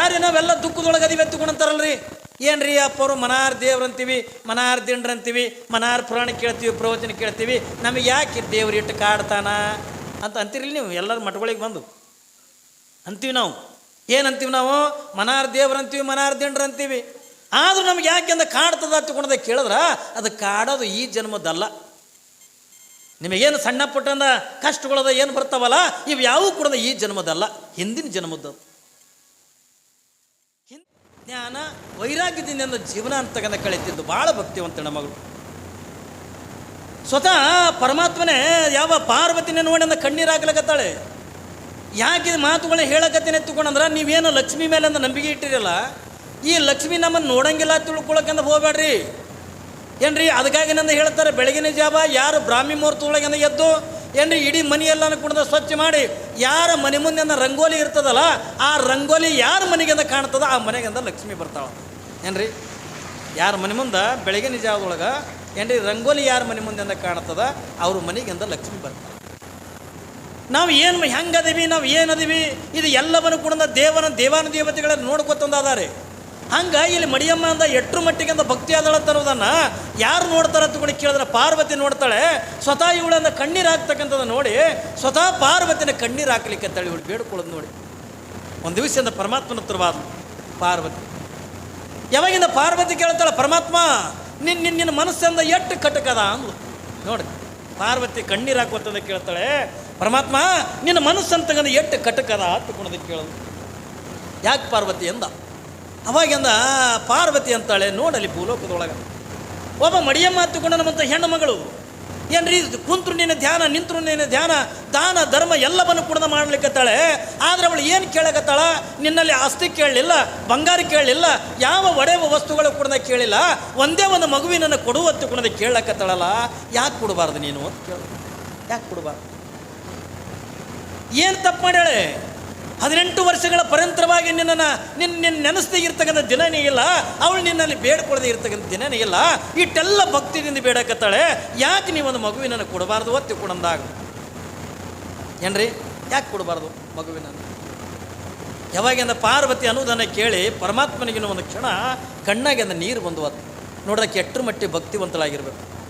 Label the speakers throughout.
Speaker 1: ಯಾರೇ ನಾವೆಲ್ಲ ದುಃಖದೊಳಗೆ ಅದಿವೆ ಎತ್ತುಕೊಂಡಂತಾರಲ್ರಿ ಏನ್ರಿ ಅಪ್ಪರು, ಮನಾರ್ ದೇವ್ರಂತೀವಿ, ಮನಾರ್ ದಿಂಡ್ರ ಅಂತೀವಿ ಮನಾರ್ ಪುರಾಣ ಕೇಳ್ತೀವಿ, ಪ್ರವಚನ ಕೇಳ್ತೀವಿ, ನಮಗೆ ಯಾಕೆ ದೇವ್ರು ಇಟ್ಟು ಕಾಡ್ತಾನ? ಅಂತ ಅಂತೀರಿ ನೀವು, ಎಲ್ಲರ ಮಠಗಳಿಗೆ ಬಂದು. ಅಂತೀವಿ ನಾವು. ಏನಂತೀವಿ ನಾವು? ಮನಾರ್ ದೇವ್ರಂತೀವಿ, ಮನಾರ್ ದಿಂಡ್ರ ಅಂತೀವಿ ಆದ್ರೂ ನಮ್ಗೆ ಯಾಕೆ ಅಂತ ಕಾಡ್ತದ ತಗೊಂಡದ ಕೇಳಿದ್ರ? ಅದು ಕಾಡೋದು ಈ ಜನ್ಮದ್ದಲ್ಲ ನಿಮಗೇನು ಸಣ್ಣ ಪುಟ್ಟಂದ ಕಷ್ಟಗಳದ ಏನು ಬರ್ತಾವಲ್ಲ, ಇವು ಯಾವೂ ಕೂಡ ಈ ಜನ್ಮದಲ್ಲ. ಹಿಂದಿನ ಜನ್ಮದ್ದು ಜ್ಞಾನ ವೈರಾಗ್ಯದಿಂದ ಜೀವನ ಅಂತಕ್ಕಂಥ ಕಳೀತಿದ್ದು ಭಾಳ ಭಕ್ತಿವಂತನ ಮಗಳು. ಸ್ವತಃ ಪರಮಾತ್ಮನೇ ಯಾವ ಪಾರ್ವತಿನ ನೋಡಿ ಅಂದ ಕಣ್ಣೀರು ಹಾಕ್ಲಕತ್ತಾಳೆ. ಯಾಕೆ ಮಾತುಗಳನ್ನ ಹೇಳಕತ್ತೇನೆ ತಗೊಂಡಂದ್ರೆ ನೀವೇನು ಲಕ್ಷ್ಮಿ ಮೇಲೆ ಅಂದ ನಂಬಿಕೆ ಇಟ್ಟಿರಲ್ಲ, ಈ ಲಕ್ಷ್ಮಿ ನಮ್ಮನ್ನು ನೋಡಂಗಿಲ್ಲ ತಿಳ್ಕೊಳಕಂದ ಹೋಗ್ಬೇಡ್ರಿ ಏನ್ರಿ, ಅದಕ್ಕಾಗಿ ನಂದು ಹೇಳ್ತಾರೆ, ಬೆಳಗಿನ ಜಾವ ಯಾರು ಬ್ರಾಹ್ಮಿ ಮುಹೂರ್ತದೊಳಗಿಂದ ಎದ್ದು ಏನ್ರಿ, ಇಡೀ ಮನೆಯೆಲ್ಲ ಕುಣದ ಸ್ವಚ್ಛ ಮಾಡಿ, ಯಾರ ಮನೆ ಮುಂದೆ ರಂಗೋಲಿ ಇರ್ತದಲ್ಲ, ಆ ರಂಗೋಲಿ ಯಾರ ಮನೆಗೆಂದ ಕಾಣ್ತದ, ಆ ಮನೆಗಿಂದ ಲಕ್ಷ್ಮಿ ಬರ್ತಾವ. ಏನ್ರಿ, ಯಾರ ಮನೆ ಮುಂದೆ ಬೆಳಗಿನ ಜಾವದೊಳಗೆ ಏನ್ರಿ, ರಂಗೋಲಿ ಯಾರ ಮನೆ ಮುಂದೆಂದ ಕಾಣ್ತದ, ಅವ್ರ ಮನೆಗಿಂದ ಲಕ್ಷ್ಮಿ ಬರ್ತಾವ. ನಾವು ಏನು ಹೆಂಗದೀವಿ ನಾವು ಏನದೀವಿ ಇದು ಎಲ್ಲವನ್ನು ಕೂಡ ದೇವನ ದೇವಾನು ದೇವತೆಗಳನ್ನು ನೋಡ್ಕೊತಂದಾದಾರೆ. ಹಂಗೆ ಇಲ್ಲಿ ಮಡಿಯಮ್ಮ ಅಂದ ಎಟ್ರು ಮಟ್ಟಿಗೆ ಅಂತ ಭಕ್ತಿ ಆದಳ ತರೋದನ್ನ ಯಾರು ನೋಡ್ತಾರ ತಗೊಂಡು ಕೇಳಿದ್ರೆ ಪಾರ್ವತಿ ನೋಡ್ತಾಳೆ. ಸ್ವತಃ ಇವಳನ್ನ ಕಣ್ಣೀರು ಹಾಕ್ತಕ್ಕಂಥದ್ದು ನೋಡಿ, ಸ್ವತಃ ಪಾರ್ವತಿನ ಕಣ್ಣೀರು ಹಾಕ್ಲಿಕ್ಕೆ ತಳಿ ಇವಳು ಬೇಡ್ಕೊಳ್ಳೋದು ನೋಡಿ. ಒಂದು ದಿವಸದಿಂದ ಪರಮಾತ್ಮನ ಹತ್ರವಾದ ಪಾರ್ವತಿ. ಯಾವಾಗಿಂದ ಪಾರ್ವತಿ ಕೇಳ್ತಾಳೆ, ಪರಮಾತ್ಮ ನಿನ್ನ ನಿನ್ನ ನಿನ್ನ ಮನಸ್ಸಿಂದ ಎಷ್ಟು ಕಟಕದ ಅಂದ್ಲು. ನೋಡಿ, ಪಾರ್ವತಿ ಕಣ್ಣೀರು ಹಾಕುವಂತಂದ ಕೇಳ್ತಾಳೆ, ಪರಮಾತ್ಮ, ನಿನ್ನ ಮನಸ್ಸಂತಗಂದ ಎಷ್ಟು ಕಟಕದ ಹತ್ತುಕೊಳೋದಕ್ಕೆ ಕೇಳೋದು. ಯಾಕೆ ಪಾರ್ವತಿ ಎಂದ ಅವಾಗಿಂದ ಪಾರ್ವತಿ ಅಂತಾಳೆ, ನೋಡಲಿ ಭೂಲೋಕದೊಳಗೆ. ಒಬ್ಬ ಮಡಿಯಮ್ಮ ಹತ್ತುಕೊಂಡ ನಮ್ಮಂಥ ಹೆಣ್ಣು ಮಗಳು. ಏನ್ರಿ ಇದು? ಕುಂತ್ರು ನಿನ್ನ ಧ್ಯಾನ, ನಿಂತರು ನಿನ್ನ ಧ್ಯಾನ, ದಾನ, ಧರ್ಮ ಎಲ್ಲವನ್ನು ಕೂಡ ಮಾಡ್ಲಿಕ್ಕತ್ತಾಳೆ. ಆದ್ರೆ ಅವಳು ಏನು ಕೇಳಕತ್ತಾಳ? ನಿನ್ನಲ್ಲಿ ಆಸ್ತಿ ಕೇಳಲಿಲ್ಲ, ಬಂಗಾರ ಕೇಳಲಿಲ್ಲ, ಯಾವ ಒಡೆವ ವಸ್ತುಗಳು ಕೂಡ ಕೇಳಿಲ್ಲ. ಒಂದೇ ಒಂದು ಮಗುವಿನನ್ನು ಕೊಡುವತ್ತು ಕೂಡ ಕೇಳಕತ್ತಾಳಲ್ಲ. ಯಾಕೆ ಕೊಡಬಾರ್ದು ನೀನು ಅಂತ ಕೇಳ. ಯಾಕೆ ಕೊಡಬಾರ್ದು? ಏನು ತಪ್ಪು ಮಾಡ್ಯಾಳೆ? ಹದಿನೆಂಟು ವರ್ಷಗಳ ಪರಂತರವಾಗಿ ನಿನ್ನನ್ನು ನಿನ್ನ ನಿನ್ನ ನೆನೆಸದೇ ಇರ್ತಕ್ಕಂಥ ದಿನನೇ ಇಲ್ಲ. ಅವಳು ನಿನ್ನಲ್ಲಿ ಬೇಡ್ಕೊಳ್ಳದೆ ಇರ್ತಕ್ಕಂಥ ದಿನನೇ ಇಲ್ಲ. ಇಟ್ಟೆಲ್ಲ ಭಕ್ತಿದಿಂದ ಬೇಡಕತ್ತಾಳೆ. ಯಾಕೆ ನೀವೊಂದು ಮಗುವಿನನ್ನು ಕೊಡಬಾರ್ದು? ಒತ್ತಿ ಕೊಡಂದಾಗ. ಏನ್ರಿ? ಯಾಕೆ ಕೊಡಬಾರ್ದು ಮಗುವಿನ ಯಾವಾಗಿಂದ ಪಾರ್ವತಿ ಅನ್ನೋದನ್ನು ಕೇಳಿ ಪರಮಾತ್ಮನಿಗಿನ ಒಂದು ಕ್ಷಣ ಕಣ್ಣಾಗಿಂದ ನೀರು ಬಂದು ಅದು ನೋಡೋಕೆ ಎಟ್ರು ಮಟ್ಟಿ ಭಕ್ತಿವಂತಳಾಗಿರ್ಬೇಕು.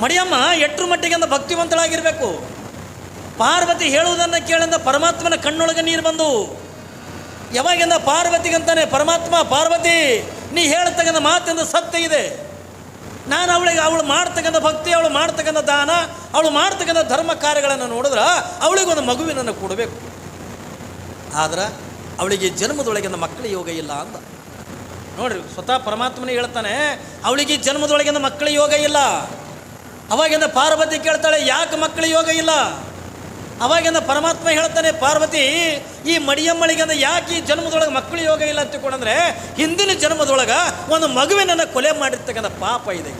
Speaker 1: ಮಡಿಯಮ್ಮ ಎಟ್ರು ಮಟ್ಟಿಗೆ ಭಕ್ತಿವಂತಳಾಗಿರ್ಬೇಕು? ಪಾರ್ವತಿ ಹೇಳುವುದನ್ನು ಕೇಳಿದ ಪರಮಾತ್ಮನ ಕಣ್ಣೊಳಗೆ ನೀರು ಬಂದು, ಯಾವಾಗಿಂದ ಪಾರ್ವತಿಗಂತಾನೆ, ಪರಮಾತ್ಮ, ಪಾರ್ವತಿ, ನೀ ಹೇಳ್ತಕ್ಕಂಥ ಮಾತಿಂದ ಸತ್ಯ ಇದೆ. ನಾನು ಅವಳಿಗೆ, ಅವಳು ಮಾಡ್ತಕ್ಕಂಥ ಭಕ್ತಿ, ಅವಳು ಮಾಡ್ತಕ್ಕಂಥ ದಾನ, ಅವಳು ಮಾಡ್ತಕ್ಕಂಥ ಧರ್ಮ ಕಾರ್ಯಗಳನ್ನು ನೋಡಿದ್ರೆ ಅವಳಿಗೊಂದು ಮಗುವಿನನ್ನು ಕೊಡಬೇಕು. ಆದ್ರೆ ಅವಳಿಗೆ ಜನ್ಮದೊಳಗಿಂದ ಮಕ್ಕಳ ಯೋಗ ಇಲ್ಲ ಅಂತ ನೋಡ್ರಿ, ಸ್ವತಃ ಪರಮಾತ್ಮನೇ ಹೇಳ್ತಾನೆ, ಅವಳಿಗೆ ಜನ್ಮದೊಳಗಿಂದ ಮಕ್ಕಳ ಯೋಗ ಇಲ್ಲ. ಅವಾಗಿಂದ ಪಾರ್ವತಿ ಕೇಳ್ತಾಳೆ, ಯಾಕೆ ಮಕ್ಕಳ ಯೋಗ ಇಲ್ಲ? ಅವಾಗಿಂದ ಪರಮಾತ್ಮ ಹೇಳ್ತಾನೆ, ಪಾರ್ವತಿ, ಈ ಮಡಿಯಮ್ಮಳಿಗಂದ ಯಾಕೆ ಈ ಜನ್ಮದೊಳಗೆ ಮಕ್ಕಳು ಯೋಗ ಇಲ್ಲ ಅಂತ ಹಿಂದಿನ ಜನ್ಮದೊಳಗೆ ಒಂದು ಮಗುವಿನನ್ನು ಕೊಲೆ ಮಾಡಿರ್ತಕ್ಕಂಥ ಪಾಪ ಇದೆ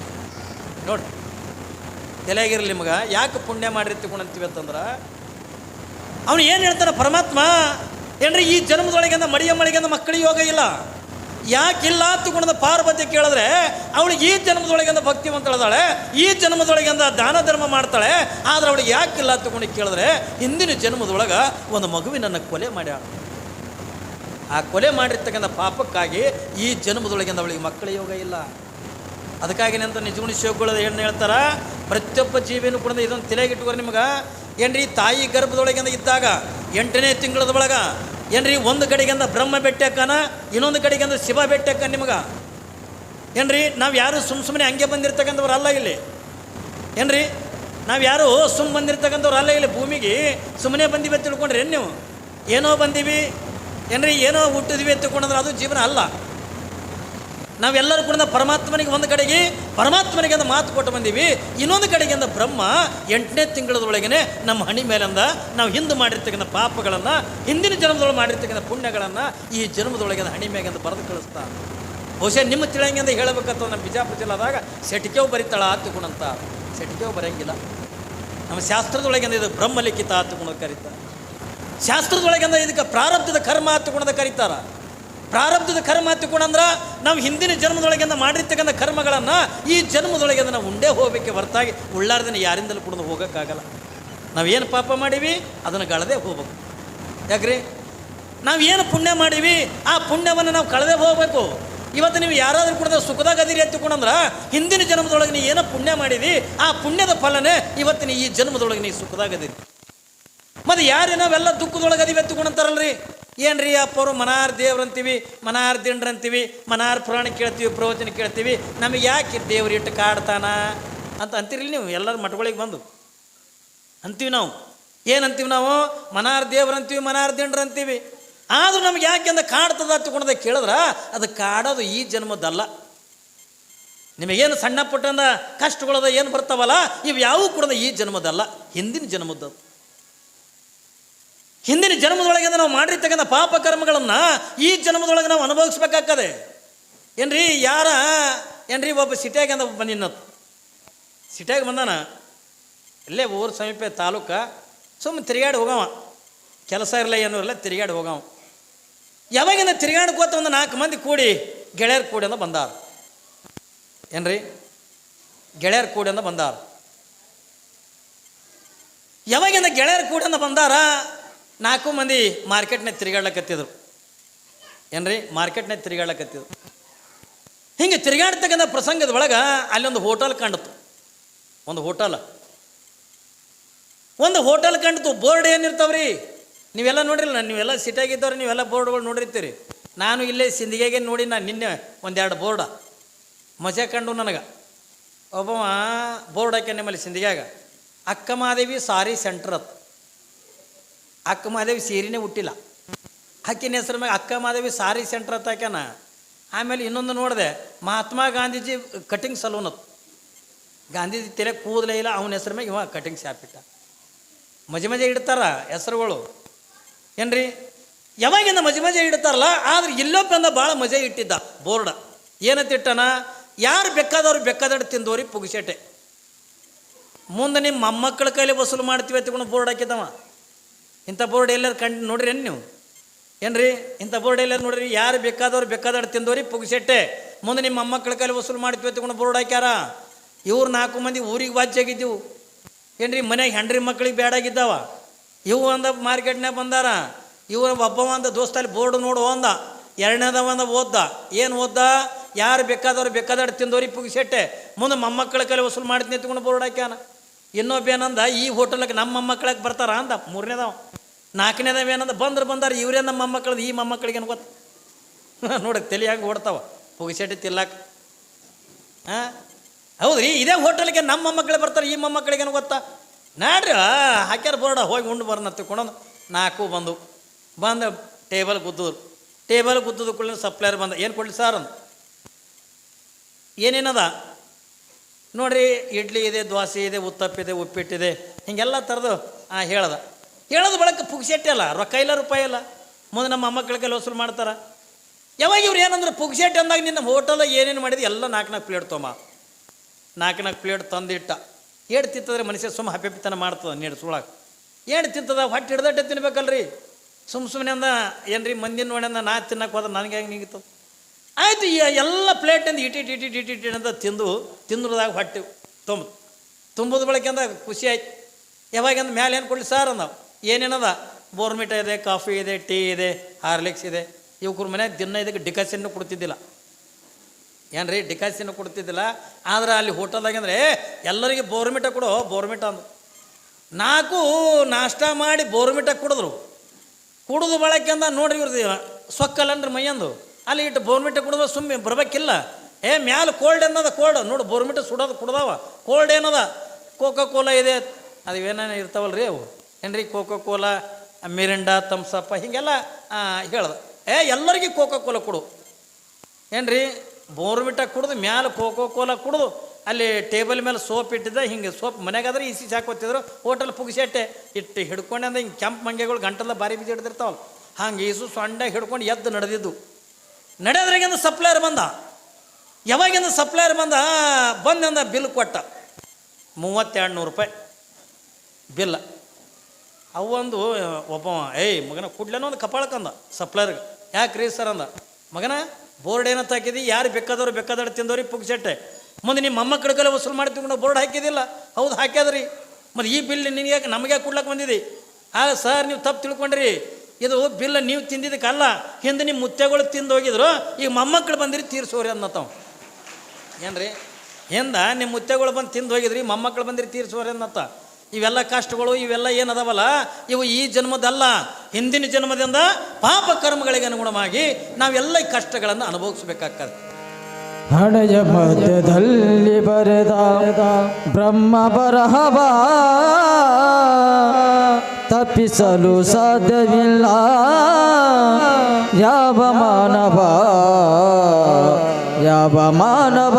Speaker 1: ನೋಡಿ. ತಲೆಯಾಗಿರಲಿ ನಿಮಗೆ ಯಾಕೆ ಪುಣ್ಯ ಮಾಡಿರ್ತಿಕೊಂಡಂತೀವಿ ಅಂತಂದ್ರೆ, ಅವನು ಏನು ಹೇಳ್ತಾನೆ ಪರಮಾತ್ಮ, ಏನ್ರಿ ಈ ಜನ್ಮದೊಳಗಿಂದ ಮಡಿಯಮ್ಮಳಿಗಿಂದ ಮಕ್ಕಳಿಗೆ ಯೋಗ ಇಲ್ಲ? ಯಾಕಿಲ್ಲ ಅಂತಕೊಂಡ ಪಾರ್ವತಿ ಕೇಳಿದ್ರೆ, ಅವಳು ಈ ಜನ್ಮದೊಳಗಿಂದ ಭಕ್ತಿವಂತಳದಾಳೆ ಈ ಜನ್ಮದೊಳಗಿಂದ ದಾನ ಧರ್ಮ ಮಾಡ್ತಾಳೆ, ಆದ್ರೆ ಅವಳಿಗೆ ಯಾಕಿಲ್ಲ ಅಂತಕೊಂಡು ಕೇಳಿದ್ರೆ, ಹಿಂದಿನ ಜನ್ಮದೊಳಗೆ ಒಂದು ಮಗುವಿನನ್ನು ಕೊಲೆ ಮಾಡ್ಯಾಳ. ಆ ಕೊಲೆ ಮಾಡಿರ್ತಕ್ಕಂಥ ಪಾಪಕ್ಕಾಗಿ ಈ ಜನ್ಮದೊಳಗಿಂದ ಅವಳಿಗೆ ಮಕ್ಕಳ ಯೋಗ ಇಲ್ಲ. ಅದಕ್ಕಾಗಿ ಅಂತ ನಿಜಗುಣ ಶಿವಗಳು ಏನು ಹೇಳ್ತಾರ, ಪ್ರತಿಯೊಬ್ಬ ಜೀವಿನೂ ಕೂಡ ಇದೊಂದು ಇಟ್ಕೊಂಡು ನಿಮಗೆ. ಏನ್ರಿ, ತಾಯಿ ಗರ್ಭದೊಳಗಿಂದ ಇದ್ದಾಗ, ಎಂಟನೇ ತಿಂಗಳದ ಒಳಗ ಏನ್ರಿ, ಒಂದು ಕಡೆಗಿಂದ ಬ್ರಹ್ಮ ಬೆಟ್ಟಕ್ಕನ ಇನ್ನೊಂದು ಕಡೆಗಿಂದ ಶಿವ ಬೆಟ್ಟಕ್ಕ ನಿಮಗೆ? ಏನ್ರಿ, ನಾವು ಯಾರು ಸುಮ್ಮ ಸುಮ್ಮನೆ ಹಂಗೆ ಬಂದಿರ್ತಕ್ಕಂಥವ್ರು ಅಲ್ಲ ಇಲ್ಲಿ? ಏನ್ರಿ, ನಾವು ಯಾರು ಸುಮ್ಮ ಬಂದಿರ್ತಕ್ಕಂಥವ್ರು ಅಲ್ಲ ಇಲ್ಲಿ ಭೂಮಿಗೆ? ಸುಮ್ಮನೆ ಬಂದಿವಿ ಅಂತ ತಿಳ್ಕೊಂಡ್ರಿ ಏನು ನೀವು? ಏನೋ ಬಂದೀವಿ, ಏನ್ರಿ, ಏನೋ ಹುಟ್ಟಿದ್ವಿ ಅಂತ ತಿಳ್ಕೊಂಡ್ರೆ ಅದು ಜೀವನ ಅಲ್ಲ. ನಾವೆಲ್ಲರೂ ಕೂಡ ಪರಮಾತ್ಮನಿಗೆ ಒಂದು ಕಡೆಗೆ, ಪರಮಾತ್ಮನಿಗೆ ಒಂದು ಮಾತು ಕೊಟ್ಟು ಬಂದೀವಿ. ಇನ್ನೊಂದು ಕಡೆಗಿಂದ ಬ್ರಹ್ಮ, ಎಂಟನೇ ತಿಂಗಳದೊಳಗನೆ ನಮ್ಮ ಹಣಿ ಮೇಲಂದ ನಾವು ಹಿಂದೆ ಮಾಡಿರ್ತಕ್ಕಂಥ ಪಾಪಗಳನ್ನು, ಹಿಂದಿನ ಜನ್ಮದೊಳಗೆ ಮಾಡಿರ್ತಕ್ಕಂಥ ಪುಣ್ಯಗಳನ್ನು ಈ ಜನ್ಮದೊಳಗಿನ ಹಣಿ ಮೇಗಿಂದ ಬರೆದು ಕಳಿಸ್ತಾ. ಬಹುಶಃ ನಿಮ್ಮ ತಿಳಂಗಿಂದ ಹೇಳಬೇಕಂತ ನಮ್ಮ ಬಿಜಾಪುರ ಜಿಲ್ಲಾದಾಗ ಸೆಟಿಕೆವು ಬರಿತಾಳ ಹತ್ತುಗುಣಂತ ಸೆಟಿಕೆವು ಬರೆಯಂಗಿಲ್ಲ. ನಮ್ಮ ಶಾಸ್ತ್ರದೊಳಗಿಂದ ಇದು ಬ್ರಹ್ಮಲಿಖಿತ ಹತ್ತುಗುಣ ಕರೀತಾರೆ ಶಾಸ್ತ್ರದೊಳಗಿಂದ ಇದಕ್ಕೆ ಪ್ರಾರಬ್ಧದ ಕರ್ಮ ಹತ್ತುಗುಣದ ಕರೀತಾರ. ಪ್ರಾರಬ್ಧದ ಕರ್ಮ ಹತ್ತುಕೊಂಡ್ರೆ ನಾವು ಹಿಂದಿನ ಜನ್ಮದೊಳಗಿಂದ ಮಾಡಿರ್ತಕ್ಕಂಥ ಕರ್ಮಗಳನ್ನು ಈ ಜನ್ಮದೊಳಗಿಂದ ನಾವು ಉಂಡೇ ಹೋಗಬೇಕೆ ಹೊರತಾಗಿ ಉಳ್ಳಾರ್ದನ್ನು ಯಾರಿಂದಲೂ ಕುಡಿದು ಹೋಗೋಕ್ಕಾಗಲ್ಲ. ನಾವೇನು ಪಾಪ ಮಾಡೀವಿ? ಅದನ್ನು ಗಳದೇ ಹೋಗ್ಬೇಕು. ಯಾಕ್ರಿ? ನಾವು ಏನು ಪುಣ್ಯ ಮಾಡೀವಿ? ಆ ಪುಣ್ಯವನ್ನು ನಾವು ಕಳೆದೇ ಹೋಗಬೇಕು. ಇವತ್ತು ನೀವು ಯಾರಾದರೂ ಕೂಡ ಸುಖದಾಗ ಅದಿರಿ ಎತ್ತಿಕೊಂಡಂದ್ರ ಹಿಂದಿನ ಜನ್ಮದೊಳಗೆ ನೀ ಏನೋ ಪುಣ್ಯ ಮಾಡಿದಿ? ಆ ಪುಣ್ಯದ ಫಲನೇ ಇವತ್ತಿನ ಈ ಜನ್ಮದೊಳಗೆ ನೀ ಸುಖದಾಗ ಅದಿರಿ. ಮತ್ತು ಯಾರೇ ನಾವೆಲ್ಲ ದುಃಖದೊಳಗೆ ಅದಿವಿ ಎತ್ತುಕೊಂಡಂತಾರಲ್ರಿ ಏನ್ರಿ ಅಪ್ಪವರು? ಮನಾರ್ ದೇವ್ರಂತೀವಿ ಮನಾರ್ ದಿಂಡ್ರಂತೀವಿ ಮನಾರ್ ಪುರಾಣ ಕೇಳ್ತೀವಿ, ಪ್ರವಚನ ಕೇಳ್ತೀವಿ. ನಮಗೆ ಯಾಕೆ ದೇವ್ರು ಇಟ್ಟು ಕಾಡ್ತಾನ? ಅಂತ ಅಂತೀರಿ ನೀವು? ಎಲ್ಲರ ಮಠಗಳಿಗೆ ಬಂದು. ಅಂತೀವಿ ನಾವು. ಏನಂತೀವಿ ನಾವು? ಮನಾರ್ ದೇವ್ರಂತೀವಿ ಮನಾರ್ ದಿಂಡ್ರು ಅಂತೀವಿ. ಆದರೂ ನಮ್ಗೆ ಅಂತ ಕಾಡ್ತದ ತಗೊಂಡದ ಕೇಳಿದ್ರ? ಅದು ಕಾಡೋದು ಈ ಜನ್ಮದ್ದಲ್ಲ ನಿಮಗೇನು ಸಣ್ಣ ಪುಟ್ಟಂದ ಕಷ್ಟಗಳದ ಏನು ಬರ್ತಾವಲ್ಲ, ಇವು ಯಾವೂ ಕೂಡ ಈ ಜನ್ಮದಲ್ಲ. ಹಿಂದಿನ ಜನ್ಮದ್ದು ಹಿಂದಿನ ಜನ್ಮದೊಳಗೆ ನಾವು ಮಾಡಿರ್ತಕ್ಕಂಥ ಪಾಪ ಕರ್ಮಗಳನ್ನು ಈ ಜನ್ಮದೊಳಗೆ ನಾವು ಅನುಭವಿಸ್ಬೇಕಾಗ್ತದೆ. ಏನ್ರಿ, ಯಾರ, ಏನ್ರಿ, ಒಬ್ಬ ಸಿಟ್ಯಾಗ ಅಂದ ಬಂದಿನ್ನತ್ತು ಸಿಟಿಯಾಗ ಬಂದಾನ, ಇಲ್ಲೇ ಊರ ಸಮೀಪ ತಾಲೂಕ ಸುಮ್ಮನೆ ತಿರುಗಾಡಿ ಹೋಗವ. ಕೆಲಸ ಇರಲ್ಲ ಏನೂ ಇರಲ್ಲ ತಿರುಗಾಡಿ ಹೋಗವ. ಯಾವಾಗಿಂದ ತಿರುಗಾಡ್ಕೋತ ಒಂದು ನಾಲ್ಕು ಮಂದಿ ಕೂಡಿ ಗೆಳೆಯರು ಕೂಡಿ ಅಂತ ಬಂದಾರ. ಏನ್ರಿ, ಗೆಳೆಯರು ಕೂಡಿ ಅಂತ ಬಂದಾರ. ಯಾವಾಗಿಂದ ಗೆಳೆಯರು ಕೂಡಿ ಅಂತ ಬಂದಾರ ನಾಲ್ಕು ಮಂದಿ ಮಾರ್ಕೆಟ್ನಾಗ ತಿರುಗಾಡ್ಲಕತ್ತಿದ್ರು. ಏನ್ರಿ? ಮಾರ್ಕೆಟ್ನಾಗ ತಿರುಗಾಡ್ಲಕತ್ತಿದ್ರು. ಹಿಂಗೆ ತಿರುಗಾಡ್ತಕ್ಕಂಥ ಪ್ರಸಂಗದ ಒಳಗೆ ಅಲ್ಲೊಂದು ಹೋಟೆಲ್ ಕಂಡಿತು ಒಂದು ಹೋಟೆಲ್. ಒಂದು ಹೋಟೆಲ್ ಕಂಡಿತು ಬೋರ್ಡ್ ಏನಿರ್ತಾವ್ರಿ? ನೀವೆಲ್ಲ ನೋಡಿರಲ್ಲ ನೀವೆಲ್ಲ ಸಿಟಿಯಾಗಿದ್ದವ್ರು, ನೀವೆಲ್ಲ ಬೋರ್ಡ್ಗಳು ನೋಡಿರ್ತೀರಿ. ನಾನು ಇಲ್ಲೇ ಸಿಂದಿಗೆಗೆ ನೋಡಿ ನಾನು ನಿನ್ನೆ ಒಂದೆರಡು ಬೋರ್ಡ. ಮಜಾ ಕಂಡು ನನಗೆ. ಒಬ್ಬವ ಬೋರ್ಡ್ ಹಾಕ್ಯ ನಿಮ್ಮಲ್ಲಿ ಸಿಂದಿಗ್ಯಾಗ. ಅಕ್ಕಮಾದೇವಿ ಸಾರಿ ಸೆಂಟ್ರ್ ಅತ್. ಅಕ್ಕ ಮಾದೇವಿ ಸೀರೆನೇ ಹುಟ್ಟಿಲ್ಲ. ಅಕ್ಕಿನ ಹೆಸರು ಮ್ಯಾಗ ಅಕ್ಕ ಮಹಾದೇವಿ ಸಾರಿ ಸೆಂಟ್ರ್ ಅಂತ ಹಾಕ್ಯಾನ. ಆಮೇಲೆ ಇನ್ನೊಂದು ನೋಡಿದೆ, ಮಹಾತ್ಮ ಗಾಂಧೀಜಿ ಕಟಿಂಗ್ ಸಲೂನ್ ಅದು ಗಾಂಧೀಜಿ ತಲೆ ಕೂದಲೇ ಇಲ್ಲ, ಅವನ ಹೆಸರು ಮ್ಯಾಗ ಇವ ಕಟಿಂಗ್ ಶಾಪ್ ಇಟ್ಟ. ಮಜೆ ಮಜೆ ಇಡ್ತಾರ ಹೆಸರುಗಳು. ಏನ್ರಿ? ಯಾವಾಗಿಂದ ಮಜೆ ಮಜೆ ಇಡ್ತಾರಲ್ಲ, ಆದ್ರೆ ಇಲ್ಲೊಬ್ಬಂದ ಭಾಳ ಮಜೆ ಇಟ್ಟಿದ್ದ ಬೋರ್ಡ್. ಏನಂತ ಇಟ್ಟನ? ಯಾರು ಬೇಕಾದವ್ರು ಬೇಕಾದಷ್ಟು ತಿಂದವ್ರಿ ಪುಗಿಸೆಟೆ. ಮುಂದೆ ನಿಮ್ಮ ಮೊಮ್ಮಕ್ಕಳ ಕೈಲಿ ವಸೂಲು ಮಾಡ್ತೀವಿ ಎತ್ಕೊಂಡು ಬೋರ್ಡ್ ಹಾಕಿದವ ಇಂಥ ಬೋರ್ಡ್ ಎಲ್ಲರೂ ಕಂಡು ನೋಡ್ರಿ ಏನು ನೀವು? ಏನ್ರಿ? ಇಂಥ ಬೋರ್ಡ್ ಎಲ್ಲರೂ ನೋಡ್ರಿ, ಯಾರು ಬೇಕಾದವ್ರು ಬೇಕಾದಷ್ಟು ತಿಂದವ್ರಿ ಪುಗಿಸೆಟ್ಟೆ. ಮುಂದೆ ನಿಮ್ಮ ಮೊಮ್ಮಕ್ಕಳ ಕೈಲಿ ವಸೂಲು ಮಾಡ್ತೀವಿ ತಗೊಂಡು ಬೋರ್ಡ್ ಹಾಕ್ಯಾರ. ಇವ್ರು ನಾಲ್ಕು ಮಂದಿ ಊರಿಗೆ ವಾಚ್ಯಾಗಿದ್ದೀವು ಏನ್ರಿ ಮನೆಗೆ ಹೆಂಡ್ರಿ ಮಕ್ಕಳಿಗೆ ಬೇಡಾಗಿದ್ದಾವ ಇವು ಅಂದ ಮಾರ್ಕೆಟ್ನಾಗ ಬಂದಾರ. ಇವ್ರ ಒಬ್ಬವ ಅಂದ ದೋಸ್ತಲ್ಲಿ ಬೋರ್ಡ್ ನೋಡು ಅಂದ. ಎರಡನೇದವ ಅಂದ, ಓದ್ದ ಏನು ಓದ್ದ? ಯಾರು ಬೇಕಾದವ್ರು ಬೇಕಾದವ್ರು ತಿಂದವ್ರಿ ಪುಗಿಸೆಟ್ಟೆ. ಮುಂದೆ ಮೊಮ್ಮಕ್ಕಳ ಕೈಲಿ ವಸೂಲು ಮಾಡ್ತೀನಿ ನಿಂತ್ಕೊಂಡು ಬೋರ್ಡ್ ಹಾಕ್ಯಾನ. ಇನ್ನೊಬ್ಬ ಏನಂದ, ಈ ಹೋಟೆಲ್ಗೆ ನಮ್ಮ ಮೊಮ್ಮಕ್ಕಳಿಗೆ ಬರ್ತಾರ ಅಂದ. ಮೂರನೇದವ. ನಾಲ್ಕನೇದವ ಏನಂದ? ಬಂದ್ರೆ ಬಂದಾರ, ಇವರೇ ನಮ್ಮ ಮೊಮ್ಮಕ್ಕಳದು ಈ ಮೊಮ್ಮಕ್ಕಳಿಗೆ ಗೊತ್ತು? ನೋಡಿ ತಲೆ ಹಂಗೆ ಓಡ್ತಾವ ತಿಲ್ಲಾಕ ಹಾಂ ಹೌದು ರೀ ಇದೇ ಹೋಟೆಲ್ಗೆ ನಮ್ಮ ಮೊಮ್ಮಕ್ಕಳು ಬರ್ತಾರೆ, ಈ ಮೊಮ್ಮಕ್ಕಳಿಗೆ ಏನು ಗೊತ್ತಾ? ನಾಡ್ರಿ ಹಾಕ್ಯಾರ ಬೋರ್ಡ, ಹೋಗಿ ಉಂಡು ಬರೋಣ ತಿಳ್ಕೊಂಡು ನಾಲ್ಕು ಬಂದು. ಬಂದು ಟೇಬಲ್ ಗುದ್ದಿದ್ರು ಟೇಬಲ್ ಗುದ್ದದ ಕೂಡಲೇ ಸಪ್ಲೈಯರ್ ಬಂದ, ಏನು ಕೊಡ್ಲಿ ಸರ್ ಅಂದ. ಏನೇನದ? ನೋಡ್ರಿ, ಇಡ್ಲಿ ಇದೆ ದೋಸೆ ಇದೆ ಉತ್ತಪ್ಪಿದೆ ಉಪ್ಪಿಟ್ಟಿದೆ, ಹಿಂಗೆಲ್ಲ ಥರದ್ದು ಹಾಂ ಹೇಳ್ದ. ಹೇಳೋದು ಬಳಕ ಪುಗ್ಸೆಟ್ಟೆ ಅಲ್ಲ, ರೊಕ್ಕ ಇಲ್ಲ, ರೂಪಾಯಿ ಇಲ್ಲ. ಮುಂದೆ ನಮ್ಮ ಮೊಮ್ಮಕ್ಕಳಿಗೆಲ್ಲ ವಸೂಲು ಮಾಡ್ತಾರ. ಯಾವಾಗ ಇವ್ರು ಏನಂದ್ರೆ ಪುಗ್ಸೆಟ್ಟೆ ಅಂದಾಗ ನಿನ್ನ ಹೋಟೆಲ್ ಏನೇನು ಮಾಡಿದೆ ಎಲ್ಲ ನಾಲ್ಕು ನಾಲ್ಕು ಪ್ಲೇಟ್ ತೊಂಬ ನಾಲ್ಕು ನಾಲ್ಕು ಪ್ಲೇಟ್ ತಂದಿಟ್ಟ. ಏಡ್ ತಿಂತದ್ರೆ ಮನುಷ್ಯ ಸುಮ್ಮ ಹಪ್ಪಿತನ ಮಾಡ್ತದ ನೀಡು ಸುಳಾಗ ಏಡ್ ತಿಂತದ? ಹೊಟ್ಟೆ ಹಿಡ್ದಟ್ಟೆ ತಿನ್ಬೇಕಲ್ರಿ. ಸುಮ್ಮ ಸುಮ್ಮನೆ ಅಂದ, ಏನ್ರಿ ಮಂದಿನ ನೋಡ್ಯಂದ ನಾ ತಿನ್ನಕ್ಕೆ ಹೋದ್ರೆ ನನಗೆ ಹೆಂಗೆ ನಿಗಿತದ ಆಯಿತು ಎಲ್ಲ ಪ್ಲೇಟಿಂದ ಇಟ್ಟಿಟ್ಟು ಇಟ್ಟಿಟ್ಟು ಇಟ್ಟಿಟ್ಟು ಅಂತ ತಿಂದು, ತಿಂದ್ರದಾಗ ಹೊಟ್ಟೆ ತುಂಬ ತುಂಬೋದು ಬಳಕೆಂದ ಖುಷಿ ಆಯ್ತು. ಯಾವಾಗಂದ ಮ್ಯಾಲೆ ಏನು ಕೊಡಲಿ ಸರ್ ಅಂದ ಏನೇನದ? ಬೋರ್ಮಿಟ ಇದೆ, ಕಾಫಿ ಇದೆ, ಟೀ ಇದೆ, ಹಾರ್ಲಿಕ್ಸ್ ಇದೆ. ಇವಕ್ರ ಮನೆ ದಿನ ಇದಕ್ಕೆ ಡಿಕಾಸಿನ ಕೊಡ್ತಿದ್ದಿಲ್ಲ. ಏನ್ರಿ? ಡಿಕಾಸಿನ ಕೊಡ್ತಿದ್ದಿಲ್ಲ. ಆದ್ರೆ ಅಲ್ಲಿ ಹೋಟೆಲ್ದಾಗ ಅಂದರೆ ಎಲ್ಲರಿಗೆ ಬೋರ್ಮಿಟ ಕೊಡೋ ಬೋರ್ಮಿಟ ಅಂದು ನಾಲ್ಕು ನಾಷ್ಟ ಮಾಡಿ ಬೋರ್ಮಿಟ ಕುಡಿದ್ರು. ಕುಡಿದು ಬಳಕೆಂದ ನೋಡ್ರಿ ಇವ್ರದ್ದು ಸೊಕ್ಕಲ್ಲನ್ರಿ ಮೈಯಂದು. ಅಲ್ಲಿ ಇಟ್ಟು ಬೋರ್ಮಿಟ ಕುಡಿದ್ರೆ ಸುಮ್ಮನೆ ಬರಬೇಕಿಲ್ಲ. ಏ, ಮ್ಯಾಲ ಕೋಲ್ಡ್ ಏನದ? ಕೋಲ್ಡ್. ನೋಡು ಬೋರ್ಮಿಟ ಸುಡೋದು ಕುಡ್ದಾವ. ಕೋಲ್ಡ್ ಏನದ? ಕೋಕೋ ಕೋಲಾ ಇದೆ. ಅದು ಏನೇನು ಇರ್ತಾವಲ್ರಿ ಅವು. ಏನ್ರಿ ಕೋಕೋ ಕೋಲಾ ಮಿರಿಂಡಾ ತಮ್ಸಪ್ಪ ಹೀಗೆಲ್ಲ ಹೇಳ್ದ. ಏ, ಎಲ್ಲರಿಗೂ ಕೋಕೋ ಕೋಲಾ ಕೊಡು. ಏನ್ರಿ ಬೋರ್ಮಿಟ ಕುಡ್ದು ಮ್ಯಾಲೆ ಕೋಕೋ ಕೋಲಾ ಕುಡ್ದು ಅಲ್ಲಿ ಟೇಬಲ್ ಮೇಲೆ ಸೋಪ್ ಇಟ್ಟಿದ್ದ, ಹಿಂಗೆ ಸೋಪ್ ಮನೆಗಾದ್ರೆ ಇಸಿ ಹಾಕೋತಿದ್ರು ಹೋಟೆಲ್ ಪುಗಿಸೆಟ್ಟೆ ಇಟ್ಟು ಹಿಡ್ಕೊಂಡೆ ಅಂದ್ರೆ ಹಿಂಗೆ ಕೆಂಪು ಮಂಗೆಗಳು ಗಂಟಲ್ಲ ಬಾರಿ ಬೀಜ ಹಿಡ್ದಿರ್ತಾವಲ್ಲ ಹಂಗೆ ಈಸು ಸೊಂಡ ಹಿಡ್ಕೊಂಡು ಎದ್ದು ನಡೆದಿದ್ದು. ನಡೆಯೋದ್ರಾಗಿಂದ ಸಪ್ಲೈಯರ್ ಬಂದ. ಯಾವಾಗಿಂದ ಸಪ್ಲೈಯರ್ ಬಂದ ಬಂದಿಂದ ಬಿಲ್ ಕೊಟ್ಟ. ಮೂವತ್ತೆರಡು ನೂರು ರೂಪಾಯಿ. ಬಿಲ್ಲ ಅವೊಂದು ಒಬ್ಬ ಏಯ್, ಮಗನ ಕೂಡ್ಲೇನೋ ಒಂದು ಕಪಾಳಕ್ಕಂದ ಸಪ್ಲೈರ್ಗೆ. ಯಾಕೆ ರೀ ಸರ್ ಅಂದ, ಮಗನ, ಬೋರ್ಡ್ ಏನಂತ ಹಾಕಿದಿ? ಯಾರು ಬೇಕಾದವ್ರು ಬೇಕಾದವ್ರು ತಿಂದವ್ರಿ ಪುಗ್ಸೆಟ್ಟೆ ಮುಂದೆ ನಿಮ್ಮ ಮೊಮ್ಮಕ್ಕಳ ಕೈಲಿ ವಸೂಲು ಮಾಡ್ತೀವಿ ಬೋರ್ಡ್ ಹಾಕಿದಿಲ್ಲ. ಹೌದು, ಹಾಕ್ಯಾದ್ರಿ. ಮತ್ತು ಈ ಬಿಲ್ ನಿನಗೆ ಯಾಕೆ ನಮಗೆ ಕೊಡ್ಲಕ್ಕೆ ಬಂದಿದ್ದಿ ಆಗ ಸರ್, ನೀವು ತಪ್ಪು ತಿಳ್ಕೊಂಡ್ರಿ. ಇದು ಬಿಲ್ ನೀವು ತಿಂದಿದ್ದಕ್ಕಲ್ಲ, ಹಿಂದೆ ನಿಮ್ಮ ಮುತ್ತೆಗಳು ತಿಂದು ಹೋಗಿದ್ರು, ಈಗ ಮೊಮ್ಮಕ್ಕಳು ಬಂದಿರಿ ತೀರ್ಸೋರಿ ಅನ್ನತ್ತಾವ. ಏನ್ರಿ? ಹಿಂದ ನಿಮ್ಮ ಮುತ್ತೆಗಳು ಬಂದು ತಿಂದು ಹೋಗಿದ್ರಿ, ಮೊಮ್ಮಕ್ಕಳು ಬಂದಿರಿ ತೀರ್ಸೋರಿ ಅನ್ನತ್ತ. ಇವೆಲ್ಲ ಕಷ್ಟಗಳು, ಇವೆಲ್ಲ ಏನದವಲ್ಲ? ಇವು ಈ ಜನ್ಮದಲ್ಲ. ಹಿಂದಿನ ಜನ್ಮದಿಂದ ಪಾಪ ಕರ್ಮಗಳಿಗೆ ಅನುಗುಣವಾಗಿ ನಾವೆಲ್ಲ ಕಷ್ಟಗಳನ್ನು ಅನುಭವಿಸಬೇಕಾಗ್ತದೆ.
Speaker 2: ಹಣೆಯ ಮಧ್ಯದಲ್ಲಿ ಬರೆದ ಬ್ರಹ್ಮ ಬರಹವ ತಪ್ಪಿಸಲು ಸಾಧ್ಯವಿಲ್ಲ. ಯಾವ ಮಾನವ ಯಾವ ಮಾನವ?